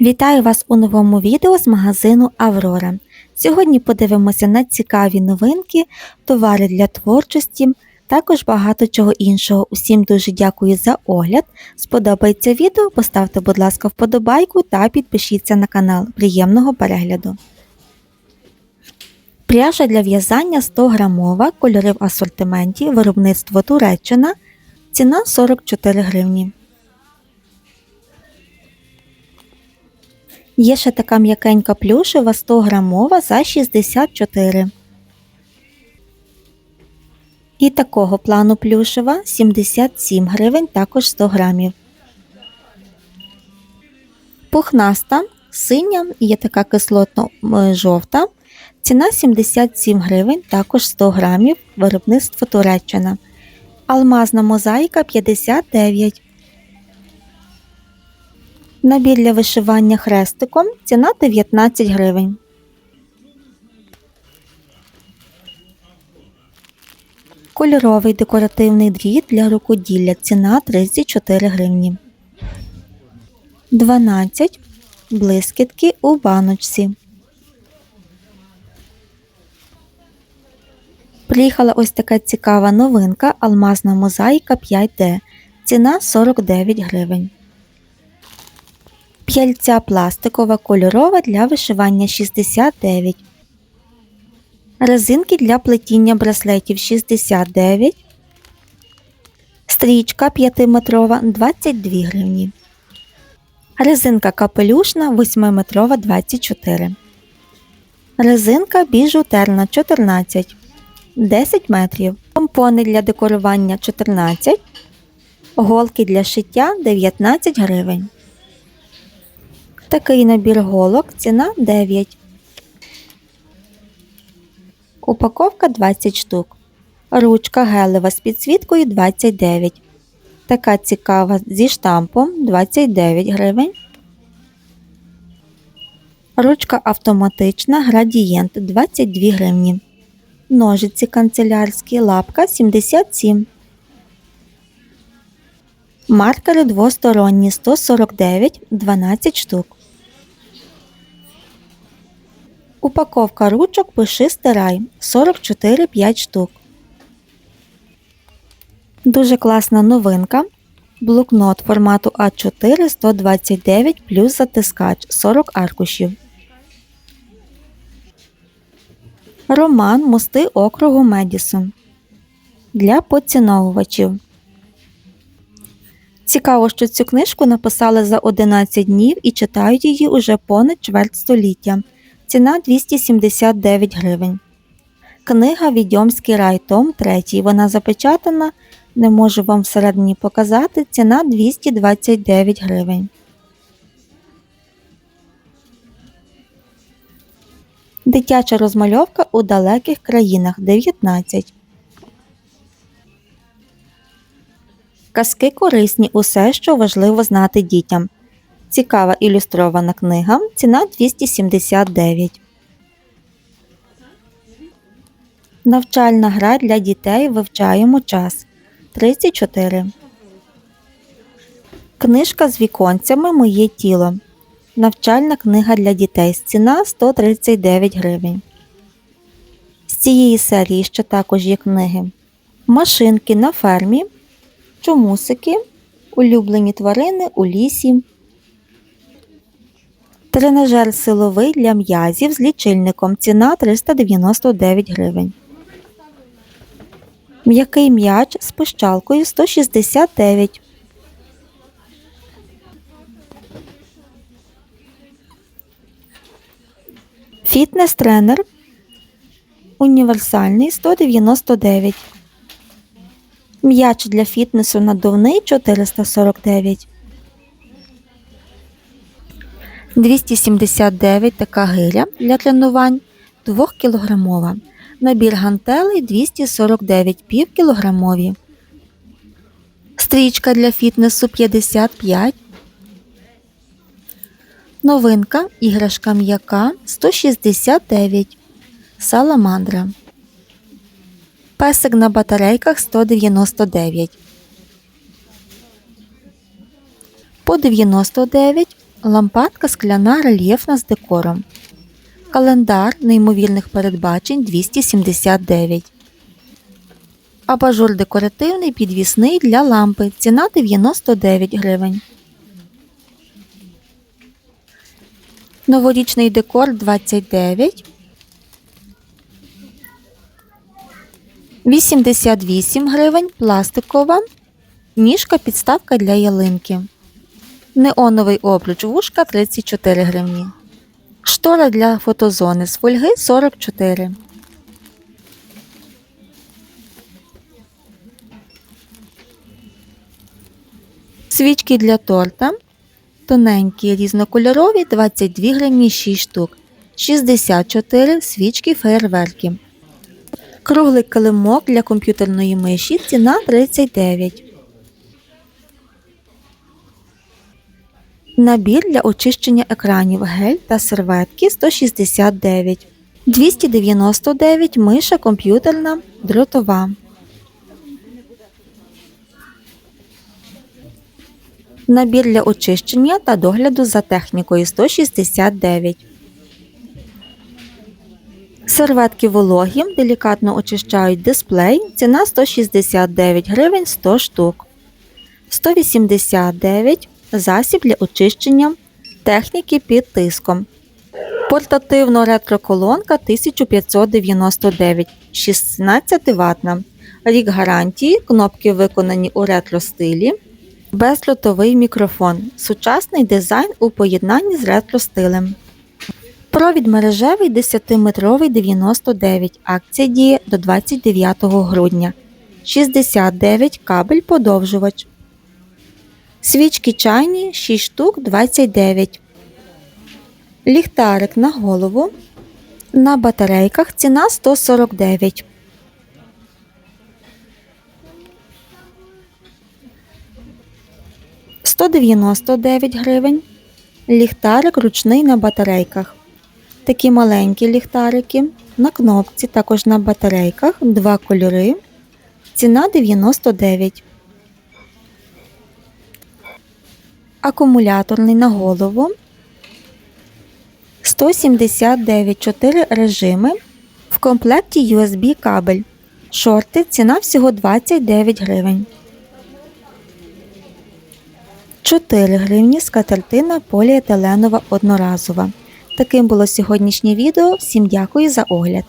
Вітаю вас у новому відео з магазину Аврора. Сьогодні подивимося на цікаві новинки, товари для творчості, також багато чого іншого. Усім дуже дякую за огляд. Сподобається відео, поставте, будь ласка, вподобайку та підпишіться на канал. Приємного перегляду. Пряжа для в'язання 100 грамова, кольори в асортименті, виробництво Туреччина, ціна 44 гривні. Є ще така м'якенька плюшева 100 грамова за 64. І такого плану плюшева 77 гривень, також 100 грамів. Пухнаста, синя, є така кислотно-жовта. Ціна 77 гривень, також 100 грамів, виробництво Туреччина. Алмазна мозаїка 59 Набір для вишивання хрестиком ціна 19 гривень. Кольоровий декоративний дріт для рукоділля ціна 34 гривні. 12 блискітки у баночці. Приїхала ось така цікава новинка алмазна мозаїка 5D. Ціна 49 гривень. П'яльця пластикова кольорова для вишивання 69. Резинки для плетіння браслетів 69. Стрічка 5-метрова 22 гривні. Резинка капелюшна 8-метрова 24. Резинка біжутерна 14. 10 метрів. Помпони для декорування 14. Голки для шиття 19 гривень. Такий набір голок ціна 9. Упаковка 20 штук. Ручка гелева з підсвіткою 29. Така цікава зі штампом 29 гривень. Ручка автоматична градієнт 22 гривні. Ножиці канцелярські лапка 77. Маркери двосторонні 149 12 штук. Упаковка ручок пиши стирай 44 5 штук. Дуже класна новинка. Блокнот формату А4 129 плюс затискач 40 аркушів. Роман Мости округу Медісон. Для поціновувачів. Цікаво, що цю книжку написали за 11 днів і читають її уже понад чверть століття. Ціна 279 гривень. Книга Відьомський рай, том 3. Вона запечатана. Не можу вам всередині показати. Ціна 229 гривень. Дитяча розмальовка у далеких країнах 19. Казки корисні усе, що важливо знати дітям. Цікава ілюстрована книга. Ціна 279. Навчальна гра для дітей вивчаємо час 34. Книжка з віконцями Моє тіло. Навчальна книга для дітей. Ціна 139 гривень. З цієї серії ще також є книги. Машинки на фермі. Чомусики. Улюблені тварини у лісі. Тренажер силовий для м'язів з лічильником. Ціна 399 гривень. М'який м'яч з пищалкою 169. Фітнес-тренер універсальний 199. М'яч для фітнесу надувний 449. 279 така гиря для тренувань 2 кілограмова. Набір гантелей 249 пів кілограмові. Стрічка для фітнесу 55. Новинка іграшка м'яка 169. Саламандра. Песик на батарейках 199. По 99 Лампадка скляна рельєфна з декором. Календар неймовірних передбачень 279. Абажур декоративний підвісний для лампи. Ціна 99 гривень. Новорічний декор 29. 88 гривень пластикова. Ніжка підставка для ялинки. Неоновий обруч вушка 34 гривні. Штора для фотозони з фольги 44. Свічки для торта. Тоненькі різнокольорові 22 гривні 6 штук. 64 свічки фейерверки. Круглий килимок для комп'ютерної миші ціна 39. Набір для очищення екранів гель та серветки 169. 299 миша комп'ютерна дротова. Набір для очищення та догляду за технікою 169. Серветки вологі делікатно очищають дисплей. Ціна 169 гривень 100 штук. 189 засіб для очищення техніки під тиском. Портативно ретроколонка 1599 16 ватна. Рік гарантії. Кнопки виконані у ретро стилі. Безльотовий мікрофон. Сучасний дизайн у поєднанні з ретро стилем. Провід мережевий 10-метровий 99. Акція діє до 29 грудня. 69 кабель подовжувач. Свічки чайні 6 штук 29. Ліхтарик на голову. На батарейках ціна 149. – 199 гривень. Ліхтарик ручний на батарейках. Такі маленькі ліхтарики на кнопці, також на батарейках, два кольори. Ціна 99. Акумуляторний на голову. 179 4 режими. В комплекті USB кабель. Шорти ціна всього 29 гривень. 4 гривні скатертина поліетиленова одноразова. Таким було сьогоднішнє відео. Всім дякую за огляд.